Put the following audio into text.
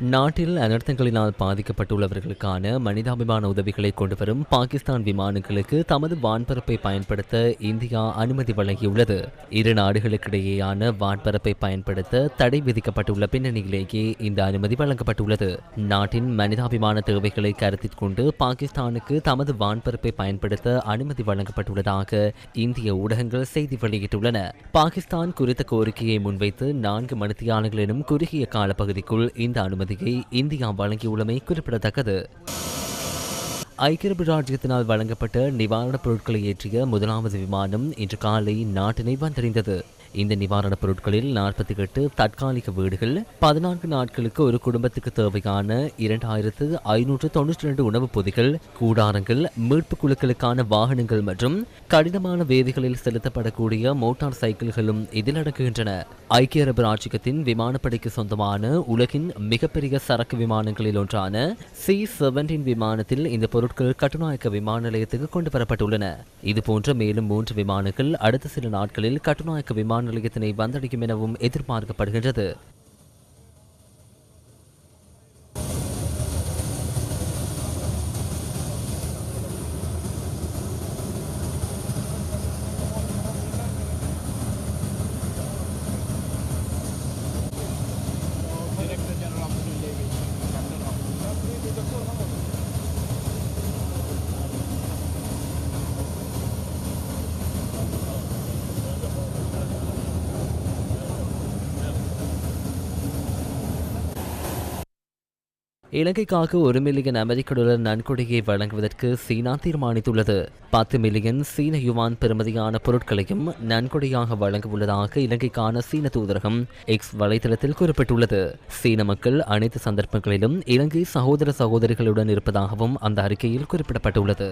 நாட்டில் அனர்த்தங்களினால் பாதிக்கப்பட்டுள்ளவர்களுக்கான மனிதாபிமான உதவிகளை கொண்டுவரும் பாகிஸ்தான் விமானங்களுக்கு தமது வான்பரப்பை பயன்படுத்த இந்தியா அனுமதி வழங்கியுள்ளது. இரு நாடுகளுக்கிடையேயான வான்பரப்பை பயன்படுத்த தடை விதிக்கப்பட்டுள்ள பின்னணியிலேயே இந்த அனுமதி வழங்கப்பட்டுள்ளது. நாட்டின் மனிதாபிமான தேவைகளை கருத்தில் கொண்டு பாகிஸ்தானுக்கு தமது வான்பரப்பை பயன்படுத்த அனுமதி வழங்கப்பட்டுள்ளதாக இந்திய ஊடகங்கள் செய்தி வெளியிட்டுள்ளன. பாகிஸ்தான் குறித்த கோரிக்கையை முன்வைத்து நான்கு மணித்தியாலங்கள் குறுகிய காலப்பகுதிக்குள் இந்த அனுமதி அனுமதியை இந்தியா வழங்கியுள்ளமை குறிப்பிடத்தக்கது. ஐக்கிய அரபு ராஜ்யத்தினால் வழங்கப்பட்ட நிவாரணப் பொருட்களை ஏற்றிய முதலாவது விமானம் இன்று காலை நாட்டினை வந்தடைந்தது. இந்த நிவாரணப் பொருட்களில் நாற்பத்தி எட்டு தற்காலிக வீடுகள் பதினான்கு நாட்களுக்கு ஒரு குடும்பத்துக்கு தேவையான இரண்டாயிரத்து ஐநூற்று தொன்னூற்றி ரெண்டு உணவுப் பொதிகள் கூடாரங்கள் மீட்புக் குழுக்களுக்கான வாகனங்கள் மற்றும் கடினமான வேதிகளில் செலுத்தப்படக்கூடிய மோட்டார் சைக்கிள்களும் இதில் அடங்குகின்றன. ஐக்கிய அரபு ராஜ்யத்தின் விமானப்படைக்கு சொந்தமான உலகின் மிகப்பெரிய சரக்கு விமானங்களில் ஒன்றான சி செவன்டீன் விமானத்தில் இந்த பொருள் பொருட்கள் கட்டுநாயக்க விமான நிலையத்துக்கு கொண்டு வரப்பட்டுள்ளன. இதுபோன்ற மேலும் மூன்று விமானங்கள் அடுத்த சில நாட்களில் கட்டுநாயக்க விமான நிலையத்தினை வந்தடையும் எனவும் எதிர்பார்க்கப்படுகின்றது. இலங்கைக்காக ஒரு மில்லியன் அமெரிக்க டாலர் நன்கொடையை வழங்குவதற்கு சீனா தீர்மானித்துள்ளது. பத்து மில்லியன் சீன யுவான் பெறுமதியான பொருட்களையும் நன்கொடையாக வழங்க உள்ளதாக இலங்கைக்கான சீன தூதரகம் எக்ஸ் வலைதளத்தில் குறிப்பிட்டுள்ளது. சீன மக்கள் அனைத்து சந்தர்ப்பங்களிலும் இலங்கை சகோதர சகோதரிகளுடன் இருப்பதாகவும் அந்த அறிக்கையில் குறிப்பிடப்பட்டுள்ளது.